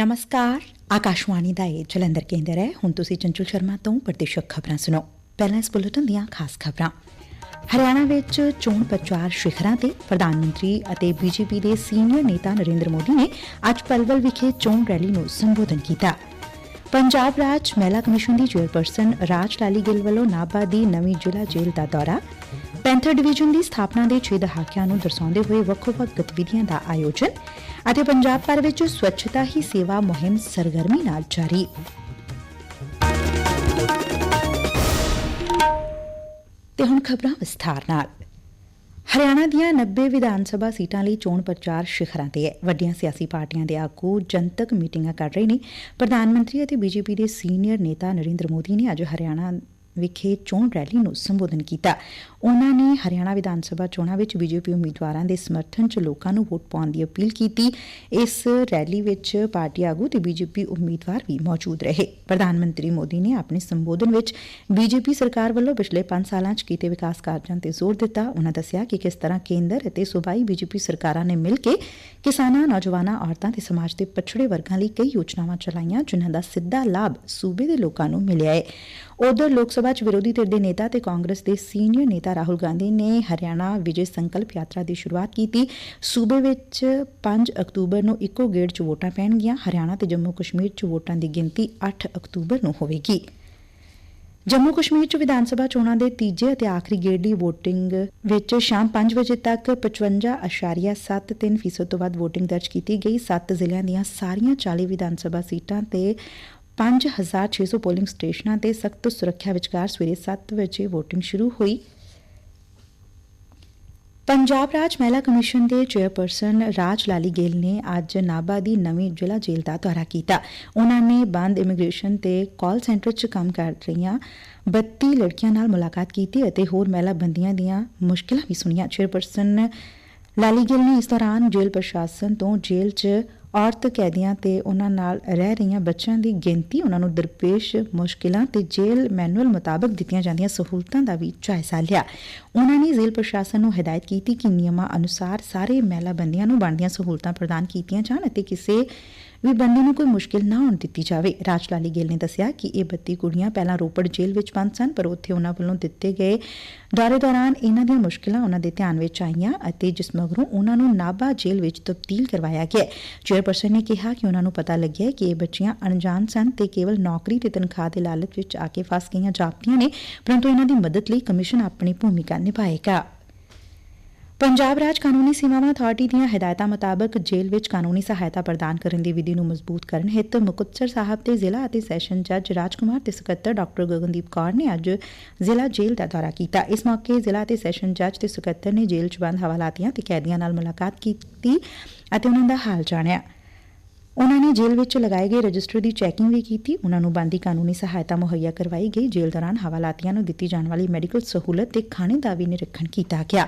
ਨਮਸਕਾਰ ਆਕਾਸ਼ਵਾਣੀ ਦਾ ਇਹ ਜਲੰਧਰ ਕੇਂਦਰ ਹੈ ਹੁਣ ਤੁਸੀਂ ਚੰਚਲ ਸ਼ਰਮਾ ਤੋਂ ਪ੍ਰਤੀਸ਼ਕ ਖਬਰਾਂ ਸੁਣੋ ਪਹਿਲਾਂ ਇਸ ਬੁਲੇਟਿਨ ਦੀਆਂ ਖਾਸ ਖਬਰਾਂ ਹਰਿਆਣਾ ਵਿੱਚ ਚੋਣ ਪ੍ਰਚਾਰ ਸ਼ਿਖਰਾਂ ਤੇ ਪ੍ਰਧਾਨ ਮੰਤਰੀ ਅਤੇ ਬੀਜੇਪੀ ਦੇ ਸੀਨੀਅਰ ਨੇਤਾ ਨਰਿੰਦਰ ਮੋਦੀ ਨੇ ਅੱਜ ਪਲਵਲ ਵਿਖੇ ਚੋਣ ਰੈਲੀ ਨੂੰ ਸੰਬੋਧਨ ਕੀਤਾ ਪੰਜਾਬ ਰਾਜ ਮਹਿਲਾ ਕਮਿਸ਼ਨ ਦੀ ਚੇਅਰਪਰਸਨ ਰਾਜ ਲਾਲੀ ਗਿੱਲ ਵੱਲੋਂ ਨਾਭਾ ਦੀ ਨਵੀਂ ਜ਼ਿਲ੍ਹਾ ਜੇਲ੍ਹ ਦਾ ਦੌਰਾ ਪੈਂਥਰ ਡਿਵੀਜ਼ਨ ਦੀ ਸਥਾਪਨਾ ਦੇ 6 ਦਹਾਕਿਆਂ ਨੂੰ ਦਰਸਾਉਂਦੇ ਹੋਏ ਵੱਖੋ-ਵੱਖ ਗਤੀਵਿਧੀਆਂ ਦਾ ਆਯੋਜਨ ਅਤੇ ਪੰਜਾਬ ਭਰ ਵਿੱਚ ਸਵੱਛਤਾ ਹੀ ਸੇਵਾ ਮੁਹਿੰਮ ਸਰਗਰਮੀ ਨਾਲ ਜਾਰੀ। ਤੇ ਹੁਣ ਖਬਰਾਂ ਵਿਸਥਾਰ ਨਾਲ। ਹਰਿਆਣਾ ਦੀਆਂ 90 ਵਿਧਾਨ ਸਭਾ ਸੀਟਾਂ ਲਈ ਚੋਣ ਪ੍ਰਚਾਰ ਸ਼ਿਖਰਾਂ ਤੇ ਹੈ। ਵੱਡੀਆਂ ਸਿਆਸੀ ਪਾਰਟੀਆਂ ਦੇ ਆਗੂ ਜਨਤਕ ਮੀਟਿੰਗਾਂ ਕਰ ਰਹੇ ਨੇ। ਪ੍ਰਧਾਨ ਮੰਤਰੀ ਅਤੇ ਬੀਜੇਪੀ ਦੇ ਸੀਨੀਅਰ ਨੇਤਾ ਨਰਿੰਦਰ ਮੋਦੀ ਨੇ ਅੱਜ ਹਰਿਆਣਾ ਵਿਖੇ ਚੋਣ ਰੈਲੀ ਨੂੰ ਸੰਬੋਧਨ ਕੀਤਾ। ਉਨੂਾਂ ਨੇ ਹਰਿਆਣਾ ਵਿਧਾਨ ਸਭਾ ਚੋਣਾਂ ਵਿੱਚ ਬੀਜੇਪੀ ਉਮੀਦਵਾਰਾਂ ਦੇ ਸਮਰਥਨ 'ਚ ਲੋਕਾਂ ਨੂੰ ਵੋਟ ਪਾਉਣ ਦੀ ਅਪੀਲ ਕੀਤੀ। ਇਸ ਰੈਲੀ ਵਿੱਚ ਪਾਰਟੀ ਆਗੂ ਤੇ ਬੀਜੇਪੀ ਉਮੀਦਵਾਰ ਵੀ ਮੌਜੂਦ ਰਹੇ। ਪ੍ਰਧਾਨ ਮੰਤਰੀ ਮੋਦੀ ਨੇ ਆਪਣੇ ਸੰਬੋਧਨ ਵਿੱਚ ਬੀਜੇਪੀ ਸਰਕਾਰ ਵੱਲੋਂ ਪਿਛਲੇ 5 ਸਾਲਾਂ 'ਚ ਕੀਤੇ ਵਿਕਾਸ ਕਾਰਜਾਂ ਤੇ ਜ਼ੋਰ ਦਿੱਤਾ। ਉਹਨਾਂ ਦੱਸਿਆ ਕਿ ਕਿਸ ਤਰ੍ਹਾਂ ਕੇਂਦਰ ਅਤੇ ਸੂਬਾਈ ਬੀਜੇਪੀ ਸਰਕਾਰਾਂ ਨੇ ਮਿਲ ਕੇ ਕਿਸਾਨਾਂ, ਨੌਜਵਾਨਾਂ, ਔਰਤਾਂ ਤੇ ਸਮਾਜ ਦੇ ਪਛੜੇ ਵਰਗਾਂ ਲਈ ਕਈ ਯੋਜਨਾਵਾਂ ਚਲਾਈਆਂ, ਜਿਨ੍ਹਾਂ ਦਾ ਸਿੱਧਾ ਲਾਭ ਸੂਬੇ ਦੇ ਲੋਕਾਂ ਨੂੰ ਮਿਲਿਆ ਹੈ ਉਧਰ ਲੋਕ ਸਭਾ 'ਚ ਵਿਰੋਧੀ ਧਿਰ ਦੇ ਨੇਤਾ ਤੇ ਕਾਂਗਰਸ ਦੇ ਸੀਨੀਅਰ ਨੇਤਾ ਰਾਹੁਲ ਗਾਂਧੀ ਨੇ ਹਰਿਆਣਾ ਵਿਜੇ ਸੰਕਲਪ ਯਾਤਰਾ ਦੀ ਸ਼ੁਰੂਆਤ ਕੀਤੀ। ਸੂਬੇ ਵਿੱਚ 5 ਅਕਤੂਬਰ ਨੂੰ ਇੱਕੋ ਗੇੜ 'ਚ ਵੋਟਾਂ ਪੈਣਗੀਆਂ। ਹਰਿਆਣਾ ਤੇ ਜੰਮੂ ਕਸ਼ਮੀਰ 'ਚ ਵੋਟਾਂ ਦੀ ਗਿਣਤੀ 8 ਅਕਤੂਬਰ ਨੂੰ ਹੋਵੇਗੀ। ਜੰਮੂ ਕਸ਼ਮੀਰ 'ਚ ਵਿਧਾਨ ਸਭਾ ਚੋਣਾਂ ਦੇ ਤੀਜੇ ਅਤੇ ਆਖਰੀ ਗੇੜ ਦੀ ਵੋਟਿੰਗ ਵਿੱਚ ਸ਼ਾਮ 5 ਵਜੇ ਤੱਕ 55.73% ਤੋਂ ਵੱਧ ਵੋਟਿੰਗ ਦਰਜ ਕੀਤੀ ਗਈ। 7 ਜ਼ਿਲ੍ਹਿਆਂ ਦੀਆਂ ਸਾਰੀਆਂ 40 ਵਿਧਾਨ ਸਭਾ ਸੀਟਾਂ ਤੇ 5600 ਪੋਲਿੰਗ ਸਟੇਸ਼ਨਾਂ ਤੇ ਸਖਤ ਸੁਰੱਖਿਆ ਵਿਚਕਾਰ ਸਵੇਰੇ 7 ਵਜੇ ਵੋਟਿੰਗ ਸ਼ੁਰੂ ਹੋਈ। ਪੰਜਾਬ ਰਾਜ ਮਹਿਲਾ ਕਮਿਸ਼ਨ ਦੇ ਚੇਅਰਪਰਸਨ ਰਾਜ ਲਾਲੀ ਗੇਲ ਨੇ ਅੱਜ ਨਾਭਾ ਦੀ ਨਵੀਂ ਜ਼ਿਲ੍ਹਾ ਜੇਲ੍ਹ ਦਾ ਦੌਰਾ ਕੀਤਾ। ਉਹਨਾਂ ਨੇ ਬੰਦ ਇਮੀਗ੍ਰੇਸ਼ਨ ਤੇ ਕਾਲ ਸੈਂਟਰ 'ਚ ਕੰਮ ਕਰ ਰਹੀਆਂ 32 ਲੜਕੀਆਂ ਨਾਲ ਮੁਲਾਕਾਤ ਕੀਤੀ ਅਤੇ ਹੋਰ ਮਹਿਲਾ ਬੰਦੀਆਂ ਦੀਆਂ ਮੁਸ਼ਕਲਾਂ ਵੀ ਸੁਣੀਆਂ। ਚੇਅਰਪਰਸਨ ਲਾਲੀ ਗਿੱਲ ਨੇ ਇਸ ਦੌਰਾਨ ਜੇਲ੍ਹ ਪ੍ਰਸ਼ਾਸਨ ਤੋਂ ਜੇਲ੍ਹ 'ਚ ਔਰਤ ਕੈਦੀਆਂ ਤੇ ਉਹਨਾਂ ਨਾਲ ਰਹਿ ਰਹੀਆਂ ਬੱਚਿਆਂ ਦੀ ਗਿਣਤੀ ਉਹਨਾਂ ਨੂੰ ਦਰਪੇਸ਼ ਮੁਸ਼ਕਿਲਾਂ ਤੇ ਜੇਲ੍ਹ ਮੈਨੂਅਲ ਮੁਤਾਬਕ ਦਿੱਤੀਆਂ ਜਾਂਦੀਆਂ ਸਹੂਲਤਾਂ ਦਾ ਵੀ ਜਾਇਜ਼ਾ ਲਿਆ। ਉਹਨਾਂ ਨੇ ਜੇਲ੍ਹ ਪ੍ਰਸ਼ਾਸਨ ਨੂੰ ਹਦਾਇਤ ਕੀਤੀ ਕਿ ਨਿਯਮਾਂ ਅਨੁਸਾਰ ਸਾਰੇ ਮਹਿਲਾ ਬੰਦੀਆਂ ਨੂੰ ਬਣਦੀਆਂ ਸਹੂਲਤਾਂ ਪ੍ਰਦਾਨ ਕੀਤੀਆਂ ਜਾਣ ਅਤੇ ਕਿਸੇ ਵੀ ਬੰਦੀ ਨੂੰ ਕੋਈ ਮੁਸ਼ਕਿਲ ਨਾ ਆਉਣ ਦਿੱਤੀ ਜਾਵੇ। ਰਾਜਲਾਲੀ ਗਿੱਲ ਨੇ ਦੱਸਿਆ ਕਿ ਇਹ 32 ਕੁੜੀਆਂ ਪਹਿਲਾਂ ਰੋਪੜ ਜੇਲ੍ਹ ਵਿੱਚ ਬੰਦ ਸਨ, ਪਰ ਉੱਥੇ ਉਹਨਾਂ ਵੱਲੋਂ ਦਿੱਤੇ ਗਏ ਦੌਰੇ ਦੌਰਾਨ ਇਹਨਾਂ ਦੀਆਂ ਮੁਸ਼ਕਿਲਾਂ ਉਹਨਾਂ ਦੇ ਧਿਆਨ ਵਿੱਚ ਆਈਆਂ ਅਤੇ ਜਿਸ ਮਗਰੋਂ ਉਹਨਾਂ ਨੂੰ ਨਾਭਾ ਜੇਲ੍ਹ ਵਿੱਚ ਤਬਦੀਲ ਕਰਵਾਇਆ ਗਿਆ। ਚੇਅਰਪਰਸਨ ਨੇ ਕਿਹਾ ਕਿ ਉਹਨਾਂ ਨੂੰ ਪਤਾ ਲੱਗਿਆ ਕਿ ਇਹ ਬੱਚੀਆਂ ਅਣਜਾਣ ਸਨ ਤੇ ਕੇਵਲ ਨੌਕਰੀ ਤੇ ਤਨਖਾਹ ਦੇ ਲਾਲਚ ਵਿੱਚ ਆ ਕੇ ਫਸ ਗਈਆਂ ਜਾਪਦੀਆਂ ਨੇ, ਪਰੰਤੂ ਇਹਨਾਂ ਦੀ ਮਦਦ ਲਈ ਕਮਿਸ਼ਨ ਆਪਣੀ ਭੂਮਿਕਾ ਨਿਭਾਏਗਾ। ਪੰਜਾਬ ਰਾਜ ਕਾਨੂੰਨੀ ਸੇਵਾਵਾਂ ਅਬਾਰਟੀ ਦੀਆਂ ਹਦਾਇਤਾਂ ਮੁਤਾਬਕ ਜੇਲ੍ਹ ਵਿੱਚ ਕਾਨੂੰਨੀ ਸਹਾਇਤਾ ਪ੍ਰਦਾਨ ਕਰਨ ਦੀ ਵਿਧੀ ਨੂੰ ਮਜ਼ਬੂਤ ਕਰਨ ਹਿੱਤ ਮੁਕਤਸਰ ਸਾਹਿਬ ਦੇ ਜ਼ਿਲ੍ਹਾ ਅਤੇ ਸੈਸ਼ਨ ਜੱਜ ਰਾਜਕੁਮਾਰ ਤੇ ਸਕੱਤਰ ਡਾਕਟਰ ਗਗਨਦੀਪ ਕੌਰ ਨੇ ਅੱਜ ਜ਼ਿਲ੍ਹਾ ਜੇਲ੍ਹ ਦਾ ਦੌਰਾ ਕੀਤਾ। ਇਸ ਮੌਕੇ ਜ਼ਿਲ੍ਹਾ ਤੇ ਸੈਸ਼ਨ ਜੱਜ ਤੇ ਸਕੱਤਰ ਨੇ ਜੇਲ੍ਹ 'ਚ ਬੰਦ ਹਵਾਲਾਤੀਆਂ ਤੇ ਕੈਦੀਆਂ ਨਾਲ ਮੁਲਾਕਾਤ ਕੀਤੀ ਅਤੇ ਉਹਨਾਂ ਦਾ ਹਾਲ ਜਾਣਿਆ। ਉਨੂਾ ਨੇ ਜੇਲ੍ਹ ਵਿਚ ਲਗਾਏ ਗਏ ਰਜਿਸਟਰ ਦੀ ਚੈਕਿੰਗ ਵੀ ਕੀਤੀ। ਉਨੂਾ ਨੂੰ ਬਣਦੀ ਕਾਨੂੰਨੀ ਸਹਾਇਤਾ ਮੁਹੱਈਆ ਕਰਵਾਈ ਗਈ। ਜੇਲ੍ਹ ਦੌਰਾਨ ਹਵਾਲਾਤੀਆਂ ਨੂੰ ਦਿੱਤੀ ਜਾਣ ਵਾਲੀ ਮੈਡੀਕਲ ਸਹੁਲਤ ਤੇ ਖਾਣੇ ਦਾ ਵੀ ਨਿਰੀਖਣ ਕੀਤਾ ਗਿਆ।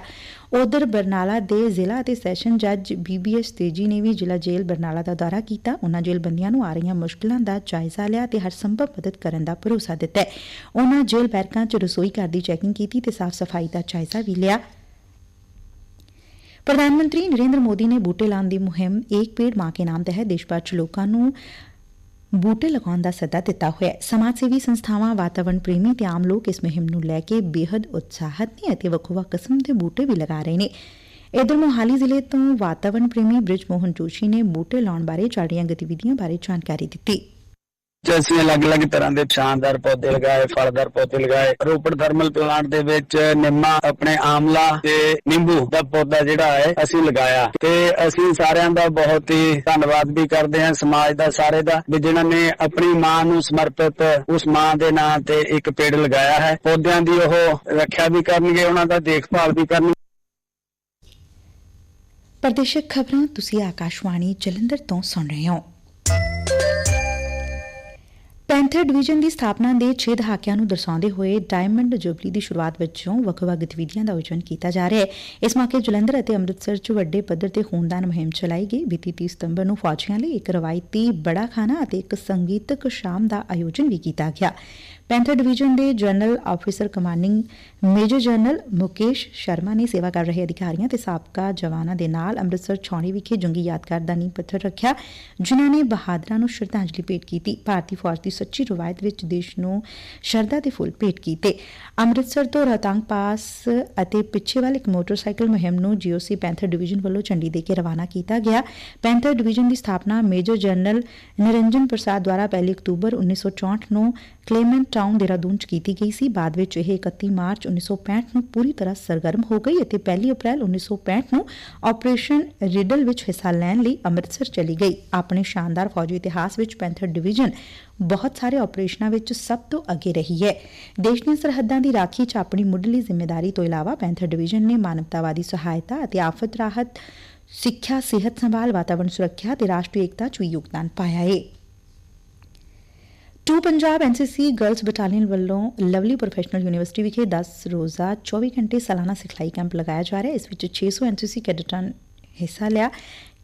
ਉਧਰ ਬਰਨਾਲਾ ਦੇ ਜ਼ਿਲ੍ਹਾ ਅਤੇ ਸੈਸ਼ਨ ਜੱਜ ਬੀਬੀਐਸ ਤੇਜੀ ਨੇ ਵੀ ਜ਼ਿਲ੍ਹਾ ਜੇਲ੍ਹ ਬਰਨਾਲਾ ਦਾ ਦੌਰਾ ਕੀਤਾ। ਉਹਨਾਂ ਜੇਲ੍ਹ ਬੰਦੀਆਂ ਨੂੰ ਆ ਰਹੀਆਂ ਮੁਸ਼ਕਲਾਂ ਦਾ ਜਾਇਜ਼ਾ ਲਿਆ ਤੇ ਹਰ ਸੰਭਵ ਮਦਦ ਕਰਨ ਦਾ ਭਰੋਸਾ ਦਿੱਤਾ ਉਹਨਾਂ ਜੇਲ੍ਹ ਬੈਰਕਾਂ 'ਚ ਰਸੋਈ ਘਰ ਦੀ ਚੈਕਿੰਗ ਕੀਤੀ ਤੇ ਸਾਫ਼ ਸਫ਼ਾਈ ਦਾ ਜਾਇਜ਼ਾ ਵੀ ਲਿਆ। ਪ੍ਰਧਾਨ ਮੰਤਰੀ ਨਰੇਂਦਰ ਮੋਦੀ ਨੇ ਬੂਟੇ ਲਾਉਣ ਦੀ ਮੁਹਿੰਮ ਏਕ ਪੇੜ ਮਾਂ ਕੇ ਨਾਮ ਤਹਿਤ ਦੇਸ਼ ਭਰ ਚ ਲੋਕਾਂ ਨੂੰ ਬੂਟੇ ਲਗਾਉਣ ਦਾ ਸੱਦਾ ਦਿੱਤਾ ਹੋਇਆ ਸਮਾਜ ਸੇਵੀ ਸੰਸਥਾਵਾਂ, ਵਾਤਾਵਰਣ ਪ੍ਰੇਮੀ ਤੇ ਆਮ ਲੋਕ ਇਸ ਮੁਹਿੰਮ ਨੂੰ ਲੈ ਕੇ ਬੇहद ਉਤਸ਼ਾਹਤ ਨੇ ਅਤੇ ਵੱਖ-ਵੱਖ ਕਿਸਮ ਦੇ ਬੂਟੇ ਵੀ ਲਗਾ ਰਹੇ ਨੇ। ਇਧਰ ਮੋਹਾਲੀ ਜ਼ਿਲ੍ਹੇ ਤੋਂ ਵਾਤਾਵਰਣ ਪ੍ਰੇਮੀ ਬ੍ਰਿਜ ਮੋਹਨ ਜੋਸ਼ੀ ਨੇ ਬੂਟੇ ਲਾਉਣ ਬਾਰੇ ਚੱਲ ਰਹੀਆਂ ਗਤੀਵਿਧੀਆਂ ਬਾਰੇ ਜਾਣਕਾਰੀ ਦਿੱਤੀ। ਚ ਅਸੀਂ ਅਲੱਗ-ਅਲੱਗ ਤਰ੍ਹਾਂ ਦੇ ਸ਼ਾਨਦਾਰ ਪੌਦੇ ਲਗਾਏ, ਫਲਦਾਰ ਪੌਦੇ ਲਗਾਏ, ਰੋਪੜ ਥਰਮਲ ਪਲਾਂਟ ਦੇ ਵਿੱਚ ਨਿੰਮਾ, ਆਪਣੇ ਆਮਲਾ ਤੇ ਨਿੰਬੂ ਦਾ ਪੌਦਾ ਜਿਹੜਾ ਹੈ, ਅਸੀਂ ਲਗਾਇਆ। ਤੇ ਅਸੀਂ ਸਾਰਿਆਂ ਦਾ ਬਹੁਤ ਹੀ ਧੰਨਵਾਦ ਵੀ ਕਰਦੇ ਹਾਂ, ਸਮਾਜ ਦਾ, ਸਾਰੇ ਦਾ, ਵੀ ਜਿਨ੍ਹਾਂ ਨੇ ਆਪਣੀ ਮਾਂ ਨੂੰ ਸਮਰਪਿਤ ਉਸ ਮਾਂ ਦੇ ਨਾਂ ਤੇ ਇੱਕ ਪੇੜ ਲਗਾਇਆ ਹੈ। ਪੌਦਿਆਂ ਦੀ ਉਹ ਰੱਖਿਆ ਵੀ ਕਰਨਗੇ, ਉਹਨਾਂ ਦਾ ਦੇਖਭਾਲ ਵੀ ਕਰਨਗੇ। ਪ੍ਰਦੇਸ਼ਕ ਖਬਰਾਂ ਤੁਸੀਂ ਆਕਾਸ਼ਵਾਣੀ ਜਲੰਧਰ ਤੋਂ ਸੁਣ ਰਹੇ ਹੋ। ਪੈਂਥਰ ਡਿਵੀਜ਼ਨ ਦੀ ਸਥਾਪਨਾ ਦੇ 6 ਦਹਾਕਿਆਂ ਨੂੰ ਦਰਸਾਉਂਦੇ ਹੋਏ ਡਾਇਮੰਡ ਜੁਬਲੀ ਦੀ ਸ਼ੁਰੂਆਤ ਵਜੋਂ ਵੱਖ-ਵੱਖ ਗਤੀਵਿਧੀਆਂ ਦਾ ਆਯੋਜਨ ਕੀਤਾ ਜਾ ਰਿਹਾ ਹੈ। ਇਸ ਮੌਕੇ ਜਲੰਧਰ ਅਤੇ ਅੰਮ੍ਰਿਤਸਰ 'ਚ ਵੱਡੇ ਪੱਧਰ ਤੇ ਖੂਨਦਾਨ ਮੁਹਿੰਮ ਚਲਾਈ ਗਈ। ਬੀਤੀ 30 ਸਤੰਬਰ ਨੂੰ ਫੌਜੀਆਂ ਲਈ ਇੱਕ ਰਵਾਇਤੀ ਬੜਾ ਖਾਨਾ ਅਤੇ ਇੱਕ ਸੰਗੀਤਕ ਸ਼ਾਮ ਦਾ ਆਯੋਜਨ ਵੀ ਕੀਤਾ ਗਿਆ। ਪੈਂਥਰ ਡਿਵੀਜ਼ਨ ਦੇ general officer commanding major general Mukesh Sharma ਨੇ ਸੇਵਾ ਕਰ ਰਹੇ ਅਧਿਕਾਰੀਆਂ ਤੇ ਸਾਬਕਾ ਜਵਾਨਾਂ ਦੇ ਨਾਲ ਅੰਮ੍ਰਿਤਸਰ ਛਾਉਣੀ ਵਿਖੇ ਜੰਗੀ ਯਾਦਗਾਰ ਦਾ ਨੀਂਹ ਪੱਥਰ ਰੱਖਿਆ, ਜਿਨ੍ਹਾਂ ਨੇ ਬਹਾਦਰਾਂ ਨੂੰ ਸ਼ਰਧਾਂਜਲੀ ਭੇਟ ਕੀਤੀ। ਭਾਰਤੀ ਫੌਜ ਦੀ ਸੱਚੀ ਰਵਾਇਤ ਵਿੱਚ ਦੇਸ਼ ਨੂੰ ਸ਼ਰਧਾ ਦੇ ਫੁੱਲ ਭੇਟ ਕੀਤੇ। ਅੰਮ੍ਰਿਤਸਰ ਤੋਂ ਰੋਹਤਾਂਗ ਪਾਸ ਅਤੇ ਪਿੱਛੇ ਵੱਲ ਇੱਕ ਮੋਟਰਸਾਈਕਲ ਮੁਹਿੰਮ ਨੂੰ ਜੀਓਸੀ ਪੈਂਥਰ ਡਿਵੀਜ਼ਨ ਵੱਲੋਂ ਝੰਡੀ ਦੇ ਕੇ ਰਵਾਨਾ ਕੀਤਾ ਗਿਆ। ਪੈਂਥਰ ਡਿਵੀਜ਼ਨ ਦੀ ਸਥਾਪਨਾ ਮੇਜਰ ਜਨਰਲ ਨਿਰੰਜਨ ਪ੍ਰਸਾਦ ਦੁਆਰਾ 1 ਅਕਤੂਬਰ 1964 ਨੂੰ ਕਲੇਮੈਂਟ ਟਾਊਨ ਦੇਹਰਾਦੂਨ ਚ ਕੀਤੀ ਗਈ ਸੀ। ਬਾਅਦ ਵਿੱਚ ਇਹ 31 ਮਾਰਚ 1965 ਨੂੰ ਪੂਰੀ ਤਰ੍ਹਾਂ ਸਰਗਰਮ ਹੋ ਗਈ ਅਤੇ 1 ਅਪ੍ਰੈਲ 1965 ਨੂੰ ਆਪਰੇਸ਼ਨ ਰਿਡਲ ਵਿੱਚ ਹਿੱਸਾ ਲੈਣ ਲਈ ਅੰਮ੍ਰਿਤਸਰ ਚਲੀ ਗਈ। ਆਪਣੇ ਸ਼ਾਨਦਾਰ ਫੌਜੀ ਇਤਿਹਾਸ ਵਿੱਚ ਪੈਂਥਰ ਡਿਵੀਜ਼ਨ ਬਹੁਤ ਸਾਰੇ ਆਪਰੇਸ਼ਨਾਂ ਵਿੱਚ ਸਭ ਤੋਂ ਅੱਗੇ ਰਹੀ ਹੈ। ਦੇਸ਼ ਦੀਆਂ ਸਰਹੱਦਾਂ ਦੀ ਰਾਖੀ 'ਚ ਆਪਣੀ ਮੁੱਢਲੀ ਜ਼ਿੰਮੇਵਾਰੀ ਤੋਂ ਇਲਾਵਾ ਪੈਂਥਰ ਡਿਵੀਜ਼ਨ ਨੇ ਮਾਨਵਤਾਵਾਦੀ ਸਹਾਇਤਾ ਅਤੇ ਆਫਤ ਰਾਹਤ, ਸਿੱਖਿਆ, ਸਿਹਤ ਸੰਭਾਲ, ਵਾਤਾਵਰਣ ਸੁਰੱਖਿਆ ਤੇ ਰਾਸ਼ਟਰੀ ਏਕਤਾ 'ਚ ਵੀ ਯੋਗਦਾਨ ਪਾਇਆ ਹੈ two Punjab NCC girls battalion ਵੱਲੋਂ ਲਵਲੀ ਪ੍ਰੋਫੈਸ਼ਨਲ ਯੂਨੀਵਰਸਿਟੀ ਵਿਖੇ 10 ਰੋਜ਼ਾ 24 ਘੰਟੇ ਸਾਲਾਨਾ ਸਿਖਲਾਈ ਕੈਂਪ ਲਗਾਇਆ ਜਾ ਰਿਹਾ ਹੈ। ਇਸ ਵਿੱਚ 600 ਐਨਸੀਸੀ ਕੈਡਟਾਂ ਨੇ ਹਿੱਸਾ ਲਿਆ।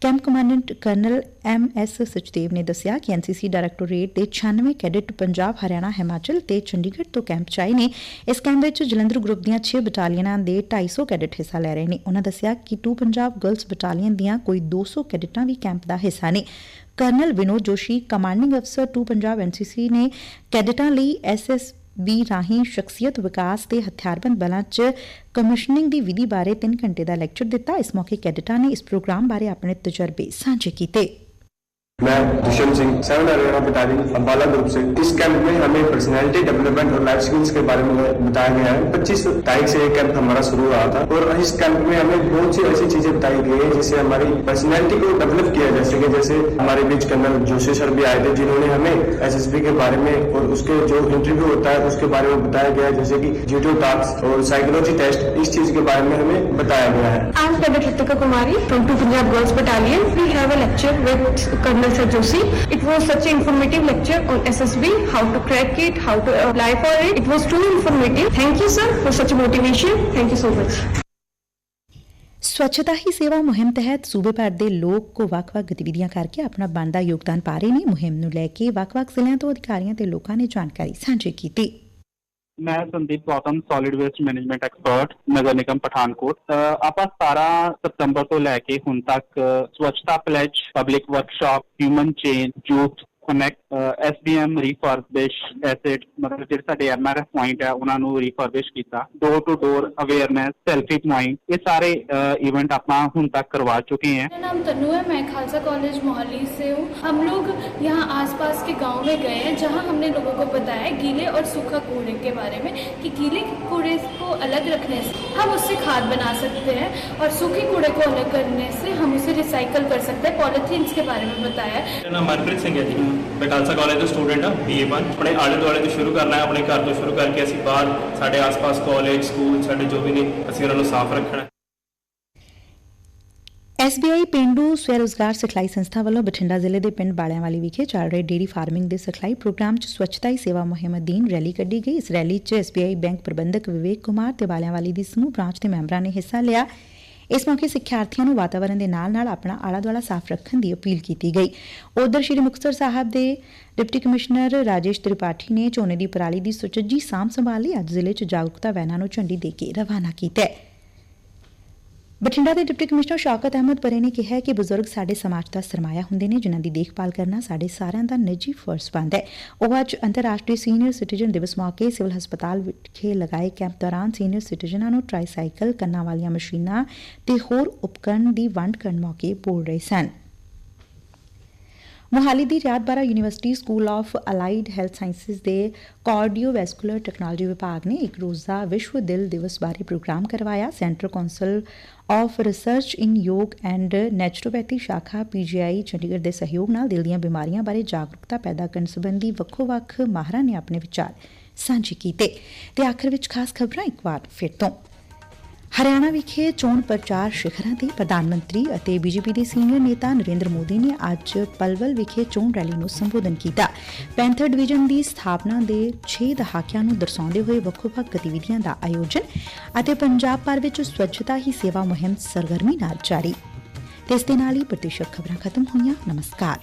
Camp commandant colonel M S Sachdev ਨੇ ਦੱਸਿਆ ਕਿ ਐਨਸੀਸੀ ਡਾਇਰੈਕਟੋਰੇਟ ਦੇ 96 ਕੈਡਟ ਪੰਜਾਬ, ਹਰਿਆਣਾ, ਹਿਮਾਚਲ ਤੇ ਚੰਡੀਗੜ੍ਹ ਤੋਂ ਕੈਂਪ 'ਚ ਆਏ ਨੇ। ਇਸ ਕੈਂਪ ਵਿੱਚ ਜਲੰਧਰ ਗਰੁੱਪ ਦੀਆਂ 6 ਬਟਾਲੀਅਨਾਂ ਦੇ 250 ਕੈਡਟ ਹਿੱਸਾ ਲੈ ਰਹੇ ਨੇ। ਉਹਨਾਂ ਦੱਸਿਆ ਕਿ ਟੂ ਪੰਜਾਬ ਗਰਲਜ਼ ਬਟਾਲੀਅਨ ਦੀਆਂ ਕੋਈ 200 ਕੈਡਟਾਂ ਵੀ ਕੈਂਪ ਦਾ ਹਿੱਸਾ ਨੇ। ਕਰਨਲ ਵਿਨੋਦ ਜੋਸ਼ੀ, ਕਮਾਂਡਿੰਗ ਅਫਸਰ ਟੂ ਪੰਜਾਬ ਐਨਸੀਸੀ ਨੇ ਕੈਡਟਾਂ ਲਈ ਐਸਐਸ ਬੀ ਰਾਹੀਂ ਸ਼ਖਸੀਅਤ ਵਿਕਾਸ ਤੇ ਹਥਿਆਰਬੰਦ ਬਲਾਂ 'ਚ ਕਮਿਸ਼ਨਿੰਗ ਦੀ ਵਿਧੀ ਬਾਰੇ 3 ਘੰਟੇ ਦਾ ਲੈਕਚਰ ਦਿੱਤਾ। ਇਸ ਮੌਕੇ ਕੈਡਟਾਂ ਨੇ ਇਸ ਪ੍ਰੋਗਰਾਮ ਬਾਰੇ ਆਪਣੇ ਤਜਰਬੇ ਸਾਂਝੇ ਕੀਤੇ। मैं Dushyant Singh, seven Haryana battalion Ambala group से। इस कैंप में हमें पर्सनैलिटी डेवलपमेंट और लाइफ स्किल्स के बारे में बताया गया है। 25 तारीख से ये कैंप हमारा शुरू रहा था और इस कैंप में हमें बहुत सी ऐसी चीज़ें बताई गई है जिससे हमारी पर्सनैलिटी को डेवलप किया जा सके। जैसे हमारे बीच कर्नल जोशी सर भी आए थे, जिन्होंने हमें एसएसबी के बारे में और उसके जो इंटरव्यू होता है, उसके बारे में बताया गया है। जैसे की जीटो टास्क और साइकोलॉजी टेस्ट इस चीज़ के बारे में हमें बताया गया है। 2 Punjab Girls Battalion. We have a lecture with Colonel Sir Joshi. It was such an informative lecture on SSB, how to crack it, how to apply for it. It was truly informative. Thank you, sir, for such a motivation. Thank you so much. ਸਵੱਛਤਾ ਹੀ ਸੇਵਾ ਮੁਹਿੰਮ ਤਹਿਤ ਸੂਬੇ ਭਰ ਦੇ ਲੋਕ ਕੋ ਵੱਖ-ਵੱਖ ਗਤੀਵਿਧੀਆਂ ਕਰਕੇ ਆਪਣਾ ਬਣਦਾ ਯੋਗਦਾਨ ਪਾ ਰਹੇ ਨੇ ਮੁਹਿੰਮ ਨੂੰ ਲੈ ਕੇ ਵੱਖ-ਵੱਖ ਜ਼ਿਲ੍ਹਿਆਂ ਤੋਂ ਅਧਿਕਾਰੀਆਂ ਤੇ ਲੋਕਾਂ ਨੇ ਜਾਣਕਾਰੀ ਸਾਂਝੀ ਕੀਤੀ मैं Sandeep Gautam solid waste management expert नगर निगम, पठानकोट। आप सतारा सितंबर तो लैके हूँ तक स्वच्छता pledge public workshop human chain youth connect SDM ਰੀਫਰਬਿਸ਼ ਐਸੇਟ ਮਤਲਬ ਜਿਹੜੇ ਸਾਡੇ ਐਮਆਰਐਫ ਪੁਆਇੰਟ ਹੈ ਉਹਨਾਂ ਨੂੰ ਰੀਫਰਬਿਸ਼ ਕੀਤਾ door to door awareness selfie point ਇਹ ਸਾਰੇ इवेंट ਆਪਾਂ ਹੁਣ तक करवा चुके हैं मेरा नाम तन्नू है मैं खालसा कॉलेज मोहाली से हूँ हम लोग यहाँ आसपास के गांव में गए हैं जहाँ हमने लोगों को बताया गीले और सूखा कूड़े के बारे में कि गीले कूड़े को अलग रखने से हम उससे खाद बना सकते हैं और सूखे कूड़े को अलग करने से हम उसे रिसाइकल कर सकते हैं पॉलीथीन्स के बारे में बताया ਮੇਰਾ ਨਾਮ ਮਨਪ੍ਰੀਤ ਸਿੰਘ ਹੈ ਜੀ ਮੈਂ ਖਾਲਸਾ ਕਾਲਜ ਦਾ ਸਟੂਡੈਂਟ ਹਾਂ ਬੀਏ1 ਆਪਣੇ ਆਲੇ ਦੁਆਲੇ ਤੋਂ ਸ਼ੁਰੂ ਕਰਨਾ ਹੈ ਆਪਣੇ ਘਰ ਤੋਂ ਸ਼ੁਰੂ ਕਰਕੇ ਅਸੀਂ ਬਾਹਰ ਸਾਡੇ ਆਸ-ਪਾਸ ਕਾਲਜ ਸਕੂਲ ਸਾਡੇ ਜੋ ਵੀ ਨੇ ਅਸੀਂ ਉਹਨਾਂ ਨੂੰ ਸਾਫ਼ ਰੱਖਣਾ ਹੈ ਐਸਬੀਆਈ ਪਿੰਡੂ ਸਵੈ ਰੋਜ਼ਗਾਰ ਸਿਖਲਾਈ ਸੰਸਥਾ ਵੱਲੋਂ ਬਠਿੰਡਾ ਜ਼ਿਲ੍ਹੇ ਦੇ ਪਿੰਡ ਬਾਲਿਆਂਵਾਲੀ ਵਿਖੇ ਚੱਲ ਰਹੇ ਡੇਰੀ ਫਾਰਮਿੰਗ ਦੇ ਸਿਖਲਾਈ ਪ੍ਰੋਗਰਾਮ 'ਚ ਸਵੱਛਤਾ ਹੀ ਸੇਵਾ ਮੁਹਿੰਮ ਅਧੀਨ ਰੈਲੀ ਕੱਢੀ ਗਈ ਇਸ ਰੈਲੀ 'ਚ ਐਸਬੀਆਈ ਬੈਂਕ ਪ੍ਰਬੰਧਕ ਵਿਵੇਕ ਕੁਮਾਰ ਤੇ ਬਾਲਿਆਂਵਾਲੀ ਦੀ ਸਮੂਹ ਬ੍ਰਾਂਚ ਦੇ ਮੈਂਬਰਾਂ ਨੇ ਹਿੱਸਾ ਲਿਆ ਇਸ ਮੌਕੇ ਸਿੱਖਿਆਰਥੀਆਂ ਨੂੰ ਵਾਤਾਵਰਣ ਦੇ ਨਾਲ-ਨਾਲ ਆਪਣਾ ਆਲਾ-ਦੁਆਲਾ ਸਾਫ਼ ਰੱਖਣ ਦੀ ਅਪੀਲ ਕੀਤੀ ਗਈ। ਉਧਰ ਸ਼੍ਰੀ ਮੁਕਤਸਰ ਸਾਹਿਬ ਦੇ ਡਿਪਟੀ ਕਮਿਸ਼ਨਰ ਰਾਜੇਸ਼ ਤ੍ਰਿਪਾਠੀ ਨੇ ਝੋਨੇ ਦੀ ਪਰਾਲੀ ਦੀ ਸੁਚੱਜੀ ਸਾਂਭ ਸੰਭਾਲ ਲਈ ਅੱਜ ਜ਼ਿਲ੍ਹੇ 'ਚ ਜਾਗਰੂਕਤਾ ਵੈਨਾਂ ਨੂੰ ਝੰਡੀ ਦੇ ਕੇ ਰਵਾਨਾ ਕੀਤਾ ਹੈ। ਬਠਿੰਡਾ ਦੇ ਡਿਪਟੀ ਕਮਿਸ਼ਨਰ ਸ਼ੌਕਤ ਅਹਿਮਦ ਪਰੇ ਨੇ ਕਿਹਾ ਕਿ ਬਜ਼ੁਰਗ ਸਾਡੇ ਸਮਾਜ ਦਾ ਸਰਮਾਇਆ ਹੁੰਦੇ ਨੇ, ਜਿਨ੍ਹਾਂ ਦੀ ਦੇਖਭਾਲ ਕਰਨਾ ਸਾਡੇ ਸਾਰਿਆਂ ਦਾ ਨਿੱਜੀ ਫਰਜ਼ ਬਣਦਾ ਹੈ। ਉਹ ਅੱਜ ਅੰਤਰਰਾਸ਼ਟਰੀ ਸੀਨੀਅਰ ਸਿਟੀਜ਼ਨ ਦਿਵਸ ਮੌਕੇ ਸਿਵਲ ਹਸਪਤਾਲ ਵਿਖੇ ਲਗਾਏ ਕੈਂਪ ਦੌਰਾਨ ਸੀਨੀਅਰ ਸਿਟੀਜ਼ਨਾਂ ਨੂੰ ਟ੍ਰਾਈਸਾਈਕਲ, ਕੰਨਾਂ ਵਾਲੀਆਂ ਮਸ਼ੀਨਾਂ ਤੇ ਹੋਰ ਉਪਕਰਨ ਦੀ ਵੰਡ ਕਰਨ ਮੌਕੇ ਬੋਲ ਰਹੇ ਸਨ। ਮੁਹਾਲੀ ਦੀ Rayat Bahra university school of allied health sciences ਦੇ ਕਾਰਡੀਓਵੈਸਕੂਲਰ ਟੈਕਨੋਲੋਜੀ ਵਿਭਾਗ ਨੇ ਇੱਕ ਰੋਜ਼ਾ ਵਿਸ਼ਵ ਦਿਲ ਦਿਵਸ ਬਾਰੇ ਪ੍ਰੋਗਰਾਮ ਕਰਵਾਇਆ। Centre council of research in yoga and naturopathy ਸ਼ਾਖਾ ਪੀਜੀਆਈ ਚੰਡੀਗੜ੍ਹ ਦੇ ਸਹਿਯੋਗ ਨਾਲ ਦਿਲ ਦੀਆਂ ਬਿਮਾਰੀਆਂ ਬਾਰੇ ਜਾਗਰੂਕਤਾ ਪੈਦਾ ਕਰਨ ਸੰਬੰਧੀ ਵੱਖੋ-ਵੱਖ ਮਾਹਰਾਂ ਨੇ ਆਪਣੇ ਵਿਚਾਰ ਸਾਂਝੇ ਕੀਤੇ। ਤੇ ਆਖਰ ਵਿੱਚ ਖਾਸ ਖਬਰਾਂ ਇੱਕ ਵਾਰ ਫਿਰ ਤੋਂ। ਹਰਿਆਣਾ ਵਿਖੇ ਚੋਣ ਪ੍ਰਚਾਰ ਸ਼ਿਖਰਾਂ ਤੇ ਪ੍ਰਧਾਨ ਮੰਤਰੀ ਅਤੇ ਬੀਜੇਪੀ ਦੇ ਸੀਨੀਅਰ ਨੇਤਾ ਨਰਿੰਦਰ ਮੋਦੀ ਨੇ ਅੱਜ ਪਲਵਲ ਵਿਖੇ ਚੋਣ ਰੈਲੀ ਨੂੰ ਸੰਬੋਧਨ ਕੀਤਾ। ਪੈਂਥਰ ਡਿਵੀਜ਼ਨ ਦੀ ਸਥਾਪਨਾ ਦੇ 6 ਦਹਾਕਿਆਂ ਨੂੰ ਦਰਸਾਉਂਦੇ ਹੋਏ ਵੱਖੋ-ਵੱਖ ਗਤੀਵਿਧੀਆਂ ਦਾ ਆਯੋਜਨ ਅਤੇ ਪੰਜਾਬ ਭਰ ਵਿੱਚ ਸਵੱਛਤਾ ਹੀ ਸੇਵਾ ਮੁਹਿੰਮ ਸਰਗਰਮੀ ਨਾਲ ਜਾਰੀ। ਇਸ ਦੇ ਨਾਲ ਹੀ ਪ੍ਰਤੀਸ਼ਤ ਖਬਰਾਂ ਖਤਮ ਹੋਈਆਂ। ਨਮਸਕਾਰ।